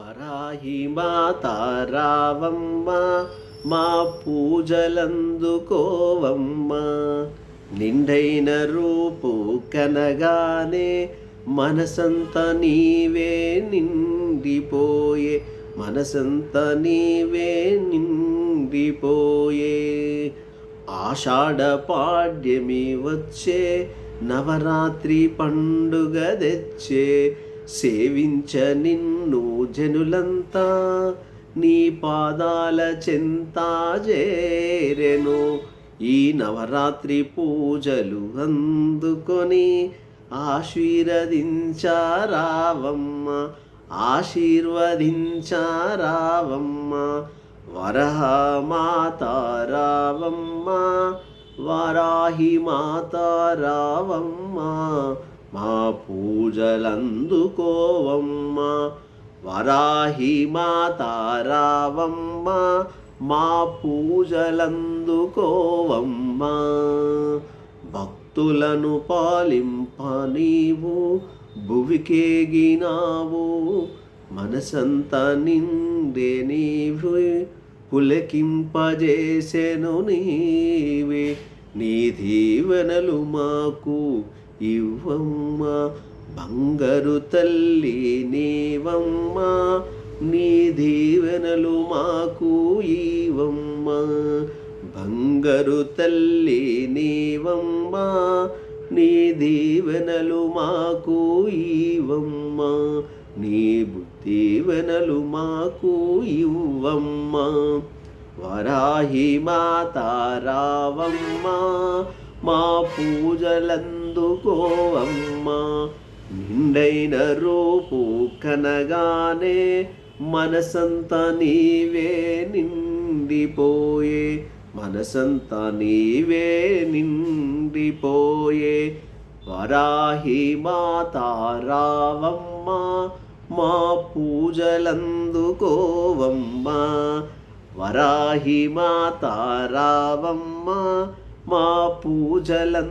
వరాహి మాత రావమ్మ మా పూజలందుకోవమ్మ నిండైన రూపు కనగానే మనసంత నీవే నిండిపోయే మనసంత నీవే నిండిపోయే. ఆషాఢ పాడ్యమి వచ్చే నవరాత్రి పండుగ తెచ్చే సేవించ నిన్ను జనులంతా నీ పాదాల చెంతాజేరెను ఈ నవరాత్రి పూజలు అందుకొని ఆశీర్వదించారావమ్మ ఆశీర్వదించారావమ్మ వరహ మాత వరాహి మాత రావమ్మ మా పూజలందుకోవమ్మ. వరాహి మాత రావమ్మ మా పూజలందుకోవమ్మ. భక్తులను పాలింప నీవు భువికేగినావు. మనసంతా నిండే నీవు. పులకింపజేసెను నీవే నీ దీవెనలు మాకు ఇవ్వమ్మ. బంగారు తల్లి నీవమ్మ నీ దీవెనలు మాకు ఇవ్వమ్మ. బంగారు తల్లి నీవమ్మ నీ దీవెనలు మాకు ఇవ్వమ్మ. నీ దీవెనలు మాకు ఇవ్వమ్మ. వరాహి మాత రావమ్మ. మా పూజలందుకోవమ్మ. నిండైన రూపు కనగానే మనసంతా నీవే నిండిపోయే. మనసంతా నీవే నిండిపోయే. వరాహి మాత రావమ్మ. మా పూజలందుకోవమ్మ వరాహి మాతారావమ్మ మా పూజలందుకోవమ్మ